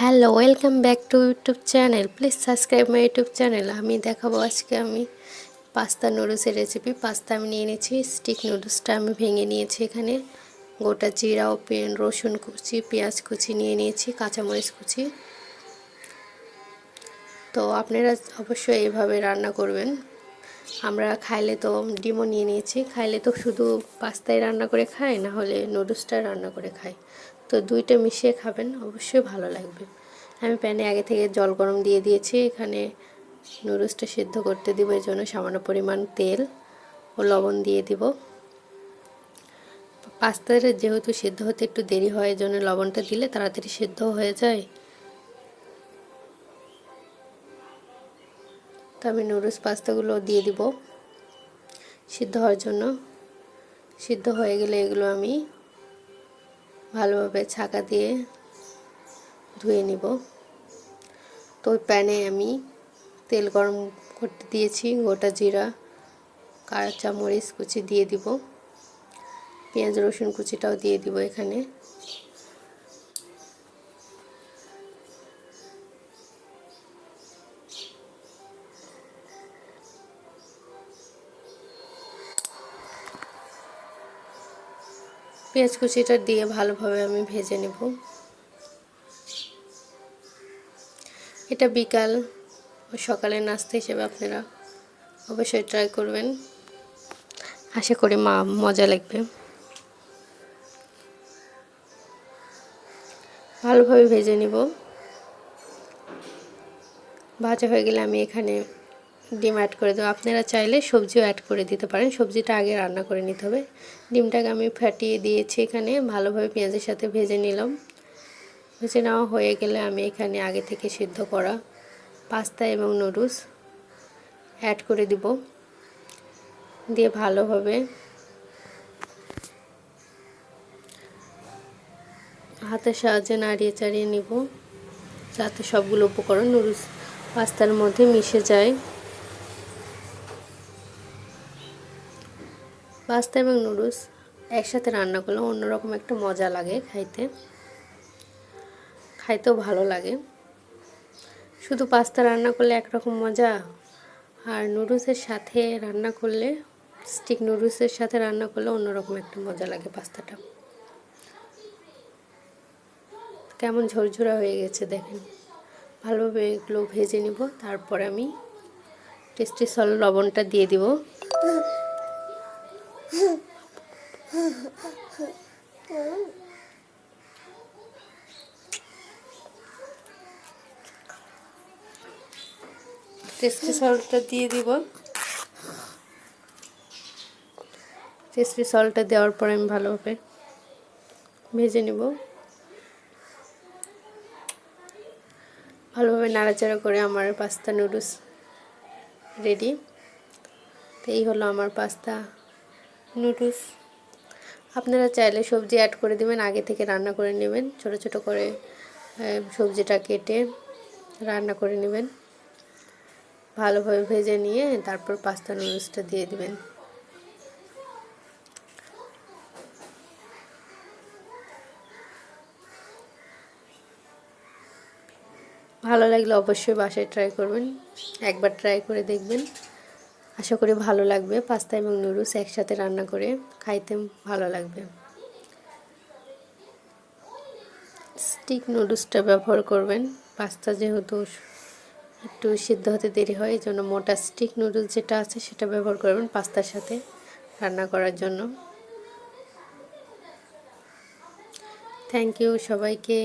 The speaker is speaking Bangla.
Hello, welcome back to YouTube channel. Please subscribe my YouTube channel. আমি দেখাবো আজকে আমি পাস্তা নুডলসের রেসিপি। পাস্তা আমি নিয়ে নিয়েছি, স্টিক নুডলসটা আমি ভেঙে নিয়েছি এখানে। গোটা জিরা ও পেন, রসুন কুচি, পেঁয়াজ কুচি নিয়ে নিয়েছি, কাঁচামরিচ কুচি। তো আপনারা অবশ্যই এইভাবে রান্না করবেন। আমরা খাইলে তো ডিমও নিয়ে নিয়েছি, খাইলে তো শুধু পাস্তায় রান্না করে খাই না হলে নুডলসটা রান্না করে খাই তো দুইটা মিশিয়ে খাবেন, অবশ্যই ভালো লাগবে। আমি প্যানে আগে থেকে জল গরম দিয়ে দিয়েছি, এখানে নুডলসটা সিদ্ধ করতে দিব, এর জন্য সামান্য পরিমাণ তেল ও লবণ দিয়ে দিব। পাস্তার যেহেতু সিদ্ধ হতে একটু দেরি হয় এই জন্য লবণটা দিলে তাড়াতাড়ি সিদ্ধ হয়ে যায়। তো আমি নুডলস পাস্তাগুলো দিয়ে দিব। সিদ্ধ হওয়ার জন্য। সিদ্ধ হয়ে গেলে এগুলো আমি ভালোভাবে ছাকা দিয়ে ধুয়ে নিব। তো ওই প্যানে আমি তেল গরম করতে দিয়েছি, গোটা জিরা, কাঁচা মরিচ কুচি দিয়ে দিব। পেঁয়াজ রসুন কুচিটাও দিয়ে দিব এখানে। পেঁয়াজ কুচিটা দিয়ে ভালোভাবে আমি ভেজে নেব। এটা বিকাল ও সকালের নাস্তা হিসেবে আপনারা অবশ্যই ট্রাই করবেন। আশা করি মা মজা লাগবে। ভালোভাবে ভেজে নিব। ভাজা হয়ে গেলে আমি এখানে ডিম অ্যাড করে দেবো। আপনারা চাইলে সবজিও অ্যাড করে দিতে পারেন। সবজিটা আগে রান্না করে নিতে হবে। ডিমটাকে আমি ফাটিয়ে দিয়েছি এখানে। ভালোভাবে পেঁয়াজের সাথে ভেজে নিলাম। ভেজে নেওয়া হয়ে গেলে আমি এখানে আগে থেকে সিদ্ধ করা পাস্তা এবং নুডলস অ্যাড করে দিব। দিয়ে ভালোভাবে হাতের সাহায্যে নাড়িয়ে চাড়িয়ে নিব। যাতে সবগুলো উপকরণ নুডলস পাস্তার মধ্যে মিশে যায়। পাস্তা এবং নুডলস একসাথে রান্না করলে অন্যরকম একটা মজা লাগে খাইতে। খাইতেও ভালো লাগে। শুধু পাস্তা রান্না করলে একরকম মজা, আর নুডলসের সাথে রান্না করলে, স্টিক নুডলসের সাথে রান্না করলে অন্যরকম একটা মজা লাগে পাস্তাটা। কেমন ঝরঝরা হয়ে গেছে দেখেন। ভালোভাবে এগুলো ভেজে নিব, তারপর আমি টেস্টি সল লবণটা দিয়ে দিব। টেস্টি সল্টটা দিয়ে দিব। টেস্টি সল্টটা দেওয়ার পর আমি ভালোভাবে ভেজে নেব। ভালোভাবে নাড়াচাড়া করে আমার পাস্তা নুডলস রেডি। তো এই হলো আমার পাস্তা নুডলস। আপনারা চাইলে সবজি অ্যাড করে দেবেন, আগে থেকে রান্না করে নেবেন, ছোট ছোট করে সবজিটা কেটে রান্না করে নেবেন। ভালোভাবে ভেজে নিয়ে তারপর পাস্তা নুডলসটা দিয়ে দিবেন। ভালো লাগলে অবশ্যই বাসায় ট্রাই করবেন, একবার ট্রাই করে দেখবেন। আশা করি ভালো লাগবে পাস্তা এবং নুডলস একসাথে রান্না করে, খাইতে ভালো লাগবে। স্টিক নুডলসটা ব্যবহার করবেন পাস্তা যেহেতু একটু সিদ্ধ হতে দেরি হয় এই জন্য মোটা স্টিক নুডলস যেটা আছে সেটা ব্যবহার করবেন পাস্তার সাথে রান্না করার জন্য। থ্যাংক ইউ সবাইকে।